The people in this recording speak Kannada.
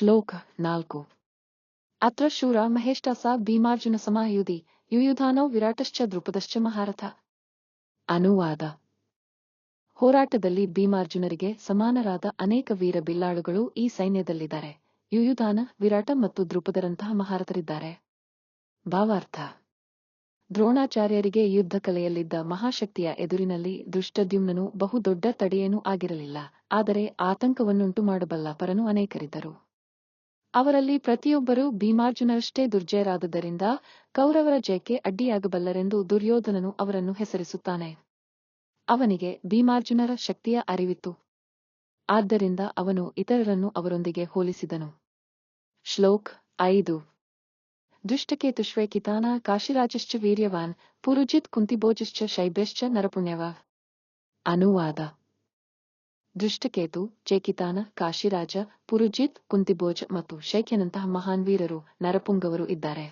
ಶ್ಲೋಕ ನಾಲ್ಕು. ಅತ್ರ ಶೂರ ಮಹೇಷ್ಟಾಸ ಭೀಮಾರ್ಜುನ ಸಮಾಯುಧಿ ಯುಯುಧಾನೋ ವಿರಾಟಶ್ಚ ದೃಪದಶ್ಚ ಮಹಾರಥ. ಅನುವಾದ. ಹೋರಾಟದಲ್ಲಿ ಭೀಮಾರ್ಜುನರಿಗೆ ಸಮಾನರಾದ ಅನೇಕ ವೀರ ಬಿಲ್ಲಾಳುಗಳು ಈ ಸೈನ್ಯದಲ್ಲಿದ್ದಾರೆ. ಯುಯುಧಾನ, ವಿರಾಟ ಮತ್ತು ದೃಪದರಂತಹ ಮಹಾರಥರಿದ್ದಾರೆ. ಭಾವಾರ್ಥ. ದ್ರೋಣಾಚಾರ್ಯರಿಗೆ ಯುದ್ಧ ಕಲೆಯಲ್ಲಿದ್ದ ಮಹಾಶಕ್ತಿಯ ಎದುರಿನಲ್ಲಿ ದುಷ್ಟದ್ಯುಮ್ನನು ಬಹುದೊಡ್ಡ ತಡೆಯೇನೂ ಆಗಿರಲಿಲ್ಲ. ಆದರೆ ಆತಂಕವನ್ನುಂಟು ಮಾಡಬಲ್ಲ ಪರನು ಅನೇಕರಿದ್ದರು. ಅವರಲ್ಲಿ ಪ್ರತಿಯೊಬ್ಬರೂ ಭೀಮಾರ್ಜುನರಷ್ಟೇ ದುರ್ಜಯರಾದುದರಿಂದ ಕೌರವರ ಜಯಕ್ಕೆ ಅಡ್ಡಿಯಾಗಬಲ್ಲರೆಂದು ದುರ್ಯೋಧನನು ಅವರನ್ನು ಹೆಸರಿಸುತ್ತಾನೆ. ಅವನಿಗೆ ಭೀಮಾರ್ಜುನರ ಶಕ್ತಿಯ ಅರಿವಿತ್ತು. ಆದ್ದರಿಂದ ಅವನು ಇತರರನ್ನು ಅವರೊಂದಿಗೆ ಹೋಲಿಸಿದನು. ಶ್ಲೋಕ್ ಐದು. ದುಷ್ಟಕೇತುಶ್ವೈಕಿತಾನ ಕಾಶಿರಾಜಶ್ಚ ವೀರ್ಯವಾನ್ ಪುರುಜಿತ್ ಕುಂತಿಭೋಜಶ್ಚ ಶೈಬ್ಯಶ್ಚ ನರಪುಣ್ಯವ. ಅನುವಾದ. ದುಷ್ಟಕೇತು ಚೇಕಿತಾನ ಕಾಶಿರಾಜ ಪುರುಜಿತ್ ಕುಂತಿಭೋಜ ಮತ್ತು ಶೈಖ್ಯನಂತಹ ಮಹಾನ್ ವೀರರು ನರಪುಂಗವರು ಇದ್ದಾರೆ.